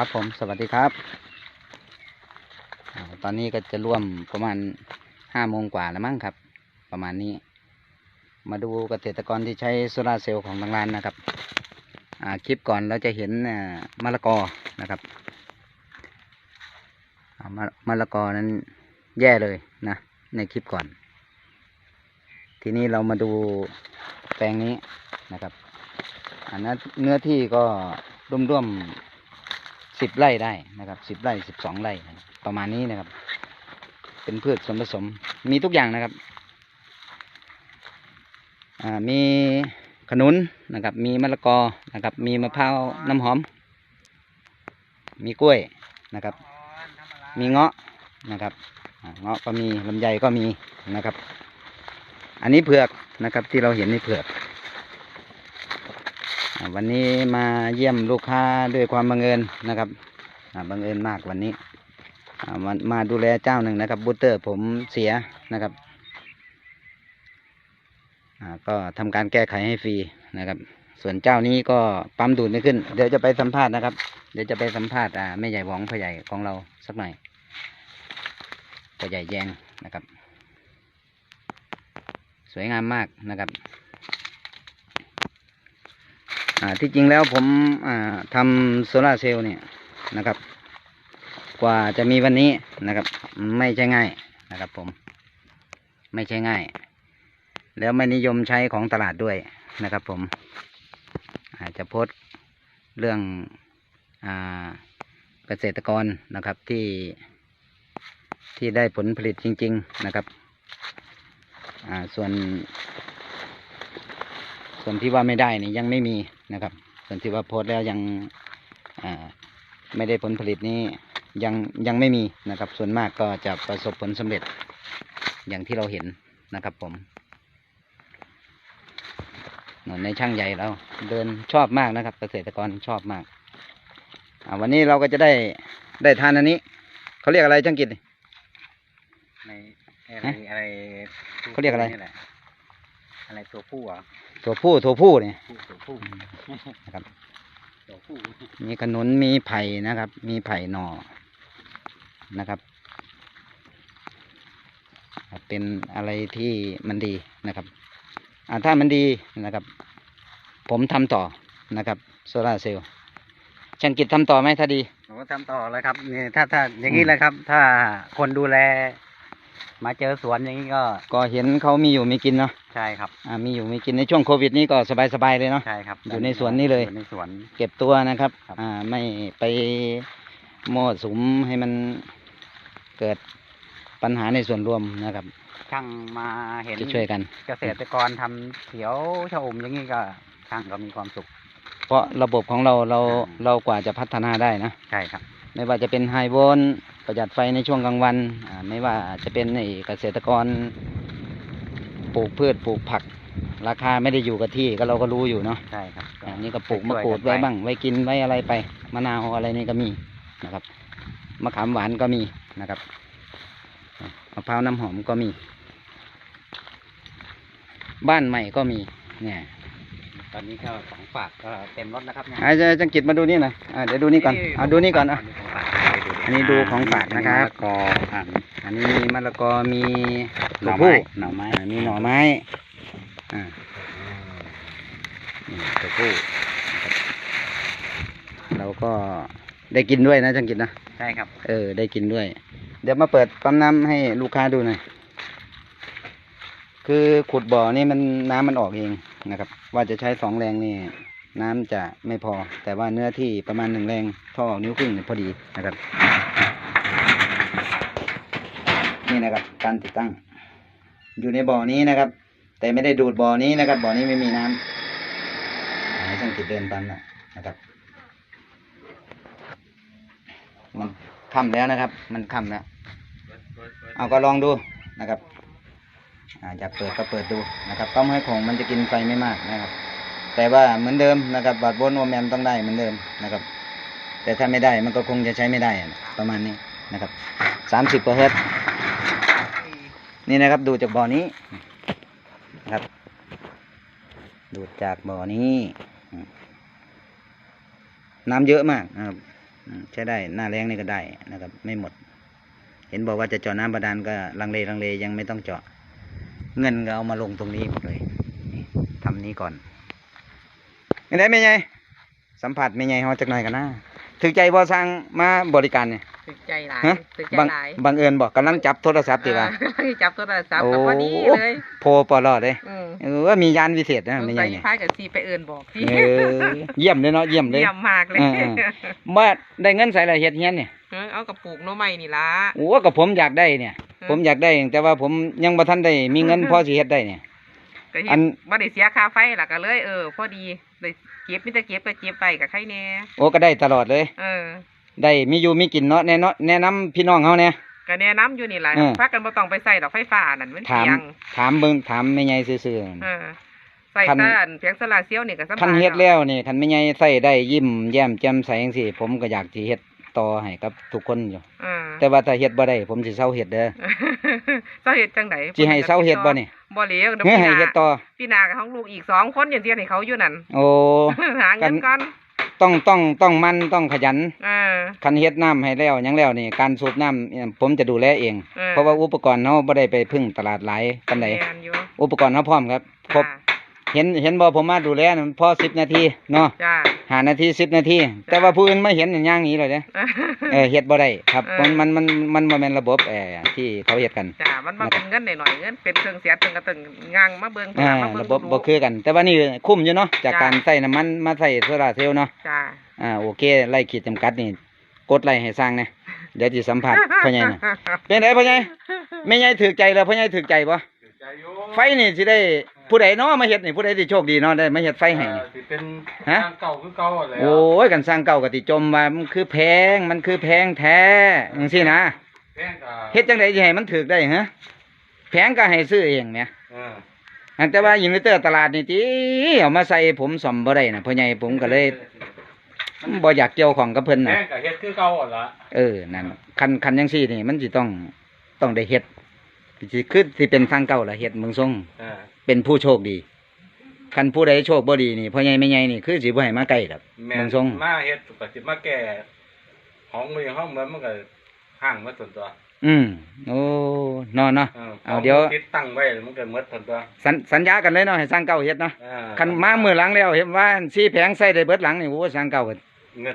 ครับผมสวัสดีครับ ตอนนี้ก็จะร่วมประมาณห้าโมงกว่าแล้วมั้งครับ ประมาณนี้ มาดูเกษตรกรที่ใช้โซลาเซลล์ของทางร้านนะครับอ่าคลิปก่อนเราจะเห็นมะละกอนะครับมะมะละกอนั้นแย่เลยนะ ในคลิปก่อน ทีนี้เรามาดูแปลงนี้นะครับ อันนั้นเนื้อที่ก็ร่วมๆ สิบไร่ได้นะครับสิบไร่สิบสองไร่ประมาณนี้นะครับ เป็นพืชส่วนผสมมีทุกอย่างนะครับมีขนุนนะครับ มีมะละกอนะครับ มีมะพร้าวน้ำหอม มีกล้วยนะครับ มีเงาะนะครับเงาะก็มีลำไยก็มีนะครับ อันนี้เผือกนะครับที่เราเห็นนี่เผือก วันนี้มาเยี่ยมลูกค้าด้วยความบังเอิญนะครับบังเอิญมากวันนี้มามาดูแลเจ้าหนึ่งนะครับบูเตอร์ผมเสียนะครับก็ทำการแก้ไขให้ฟรีนะครับ ส่วนเจ้านี้ก็ปั๊มดูดไม่ขึ้น เดี๋ยวจะไปสัมภาษณ์นะครับ เดี๋ยวจะไปสัมภาษณ์แม่ใหญ่หวงพ่อใหญ่ของเราสักหน่อยพ่อใหญ่แยงนะครับ สวยงามมากนะครับ ที่จริงแล้วผมทำโซลาเซลล์เนี่ยนะครับ กว่าจะมีวันนี้นะครับ ไม่ใช่ง่ายนะครับ ผม ไม่ใช่ง่าย แล้วไม่นิยมใช้ของตลาดด้วยนะครับ ผม อาจจะโพสเรื่องอเกษตรกรนะครับที่ที่ได้ผลผลิตจริง ๆนะครับส่วน ส่วนที่ว่าไม่ได้นี่ยังไม่มี นะครับ ส่วนที่ว่าโพสต์แล้วยังอ่าไม่ได้ผลผลิตนี้ยังยังไม่มีนะครับ ส่วนมากก็จะประสบผลสำเร็จอย่างที่เราเห็นนะครับผมหนุนในช่างใหญ่เราเดินชอบมากนะครับ เกษตรกรชอบมากอ่าวันนี้เราก็จะได้ได้ทานอันนี้เขาเรียกอะไรช่างกิจในอะไรอะไรเขาเรียกอะไรนี่แหล อะไรตัวผู้เหรอะตัวผู้ตัวผู้เนี่ยผู้ตัวผู้นะครับตัวผู้มีขนุนมีไผ่นะครับ มีไผ่หน่อนะครับ เป็นอะไรที่มันดีนะครับอ่าถ้ามันดีนะครับ ผมทำต่อนะครับโซลาร์เซลล์ช่างกิจทำต่อไหมถ้าดีผมก็ทำต่อเลยครับนี่ถ้าถ้าอย่างนี้แหละครับ ถ้าคนดูแล มาเจอสวนอย่างนี้ก็ ก็เห็นเขามีอยู่มีกินเนาะใช่ครับอ่ามีอยู่มีกินในช่วงโควิดนี้ก็สบายๆเลยเนาะใช่ครับอยู่ในสวนนี่เลยอยู่ในสวน เก็บตัวนะครับครับอ่าไม่ไปมั่วสุมให้มันเกิดปัญหาในส่วนรวมนะครับช่างมาเห็นจะช่วยกัน เกษตรกรทำเขียวชะอมอย่างนี้ก็ช่างก็มีความสุข เพราะระบบของเราเราอ่าเรากว่าจะพัฒนาได้นะใช่ครับ ไม่ว่าจะเป็นไฮโวลต์ ประหยัดไฟในช่วงกลางวันอ่าไม่ว่าจะเป็นไอ้เกษตรกรปลูกพืชปลูกผัก ราคาไม่ได้อยู่กับที่ก็เราก็รู้อยู่เนาะใช่ครับอันนี้ก็ปลูกมะช่วยกรูดนไว้ปบ้าง ไว้กินไว้อะไรไปมะนาวอะไรนี่ก็มีนะครับมะขามหวานก็มีนะครับมะพร้าวน้ำหอมก็มี บ้านใหม่ก็มีเนี่ยตอนนี้ก็ของฝากก็เต็มรถนะครับเนี่ยอาจารย์จังกิจมาดูนี่หน่อยอ่าเดี๋ยวดูนี่ก่อนเอาดูนี่ก่อนอะ อันนี้ดูของฝากนะครับกออะอันนี้มีมะละกอมีหน่อตัวไม้ผู้หน่อไม้อ่ามีหน่อไม้อ่านี่ตัวผู้นะครับเราก็ได้กินด้วยนะจังกิจนะใช่ครับ เออ ได้กินด้วย เดี๋ยวมาเปิดปั๊มน้ำให้ลูกค้าดูหน่อย คือขุดบ่อนี่มันน้ำมันออกเองนะครับ ว่าจะใช้สองแรงนี่ น้ำจะไม่พอ แต่ว่าเนื้อที่ประมาณหนึ่งแรงท่อนิ้วครึ่งพอดีนะครับ นี่นะครับ การติดตั้ง อยู่ในบ่อนี้นะครับ แต่ไม่ได้ดูดบ่อนี้นะครับ บ่อนี้ไม่มีน้ำให้ช่างติดเดินตามนะนะครับมันค่ำแล้วนะครับ มันค่ำแล้ว เอาก็ลองดูนะครับอยากเปิดก็เปิดดูนะครับต้มให้ผงมันจะกินไฟไม่มากนะครับ แต่ว่าเหมือนเดิมนะครับบัตรบนโอแมมต้องได้เหมือนเดิมนะครับ แต่ถ้าไม่ได้มันก็คงจะใช้ไม่ได้ประมาณนี้นะครับสามสิบกว่าเฮิรตซ์นี่นะครับดูจากบ่อนี้นะครับ ดูจากบ่อนี้ น้ำเยอะมากนะครับใช้ได้หน้าแรงนี่ก็ได้นะครับ ไม่หมด เห็นบอกว่าจะเจาะน้ำบาดาลก็ลังเลลังเลยังไม่ต้องเจาะ เงินก็เอามาลงตรงนี้หมดเลยทำนี้ก่อน ไม่ได้ไม่ไงสัมผัสไม่ไงเฮาจักหน่อยกันนะถือใจบ่สร้างมาบริการเนี่ยตึกใจหลายฮะตึกใจบังหลายบังเอิญบอกกำลังจับโทรศัพท์ติว่าเออจับโทรศัพท์โอ้กับพอดีเลยโพปลอดเลยอืมเออว่ามียานวิเศษนะสงไม่สัใช่ยเนี่ยพายกับซีไปเอินบอกพี่เออเยี่ยมเลยเนาะเยี่ยมเลย เยี่ยมมากเลย เออเออมาได้เงินใส่ละเฮ็ดเฮียนเนี่ยเออเอากระปุกโนใหม่นี่ละ โอ้กับผมอยากได้เนี่ยผมอยากได้แต่ว่าผมยังบ่ทันได้มีเงินพอสิเฮ็ดได้เนี่ย ก็อัเห็นนว่าได้เสียค่าไฟล่ะก็เลยเออพอดี ได้เก็บมิแต่เก็บก็เก็บไปกับใครแน่โอ้ก็ได้ตลอดเลย เออ ได้มีอยู่มีกินเนาะแน่เนาะแนะนำพี่น้องเฮาเนี่ย ก็แนะน้ำอยู่นี่แหละเออ พักกันบ่ต้องไปใส่ดอกไฟฟ้านั่นมันถามเพียงถามเบิ่งถามแม่ใหญ่ซื่อ เออใส่คัน แต่อันเพียงโซลาร์เซลล์นี่ก็สบายๆคันเฮ็ดแล้วนี่คันแม่ใหญ่ใส่ได้ยิ้มแย้มแจ่มใสจังซี่ผมก็อยากสิเฮ็ด ต่อให้กับทุกคนอยู่เออแต่ว่าถ้าเฮ็ดบ่ได้ ผมสิเซาเฮ็ดเด้อ เศร้าเฮ็ดจังไดสิให้เซาเฮ็ดบ่นี่บ่เหลียวเดี๋ยวเฮ้ยพี่ให้นาเฮ็ดต่อ พี่นากับของลูกอีกสองคนอย่างที่ให้เขาอยู่นั่น โอ้ หาเงินก่อนต้องต้องต้องมันต้องขยัน เออ คันเฮ็ดน้ำให้แล้วหยังแล้วนี่ การสูบน้ำเนี่ยผมจะดูแลเอง เออเพราะว่าอุปกรณ์เฮาบ่ได้ไปพึ่งตลาดหลายปานใดแม่นอยู่อุปกรณ์เฮาพร้อมครับ ครบจ้า เห็นเห็นบ่ผมมาดูแลนั่นพอ10นาทีเนาะจ้าห้านาที10นาที แต่ว่าผู้อื่นมาเห็นอย่างนี้เลยเด้เออเฮ็ดบ่ได้ครับ เออมันมันมันมันบ่แม่นระบบเอ่อที่เขาเฮ็ดกัน จ้า มันมาเป็นเงินหน่อยๆเงินเป็นเครื่องเสียตึงกระตึงงางมาเบิ่งอ่ามาเบิ่งระบบดูบ่คือกัน แต่ว่านี่คุ้มอยู่เนาะจากจ้ะการใส่น้ำมันมาใส่โซลาร์เซลล์เนาะจ้า อ่าโอเคไล่ขีดจำกัดนี่กดไล่ให้สร้างนะเดี๋ยวสิสัมผัสพ่อใหญ่น่ะเป็นไงพ่อใหญ่แม่ใหญ่ถือใจแล้วพ่อใหญ่ถือใจบ่ใจอยู่ ไฟนี่สิได้ผู้ใดเนาะมาเฮ็ดนี่ผู้ใดสิโชคดีเนาะได้มาเฮ็ดไฟให้นี่เอ่อสิเป็นฮะ ทางเก่าคือเก่าอะไรโอ้ยกันสร้างเก่าก็ติจมว่ามันคือแพงมันคือแพงแท้จังซี่นะแพงกับเฮ็ดจังไดสิให้มันถูกได้ฮะแพงก็ให้ซื้อเองแหมเอออันแต่ว่าอินเวอร์เตอร์ตลาดนี่ติเอามาใส่ผมซ่อมบ่ได้น่ะพ่อใหญ่ผมก็เลยบ่อยากเกี่ยวของกับเพิ่นแพน่ะงกับเฮ็ดคือเก่าอะละเออนั่นคันคันยังซี่นี่ มันสิต้องต้องได้เฮ็ด สิคือสิเป็นทางเก่าละเฮ็ดเมืองทรงเออเป็นผู้โชคดีคันผู้ใดโชคบ่ดีนี่พ่อใหญ่แม่ใหญ่นี่คือสิบ่ให้มาใกล้ดอกแม่เมืองทรง มาเฮ็ดก็สิมาแก่ห้องมือห้องเหมือนมันก็ห่างมาส่วนตัวอืมโอ้เนอนเนาะ เออเอาเดี๋ยวติดตั้งไว้มันก็หมดส่วนตัวสัญสัญญากันเลยเนาะให้สร้างเก่าเฮ็ดเนาะเออคันมามื้อหลังแล้วเห็นว่าซี่แผงใส่ได้เบิดหลังนี่โอ้สร้างเก่าก็ เงิน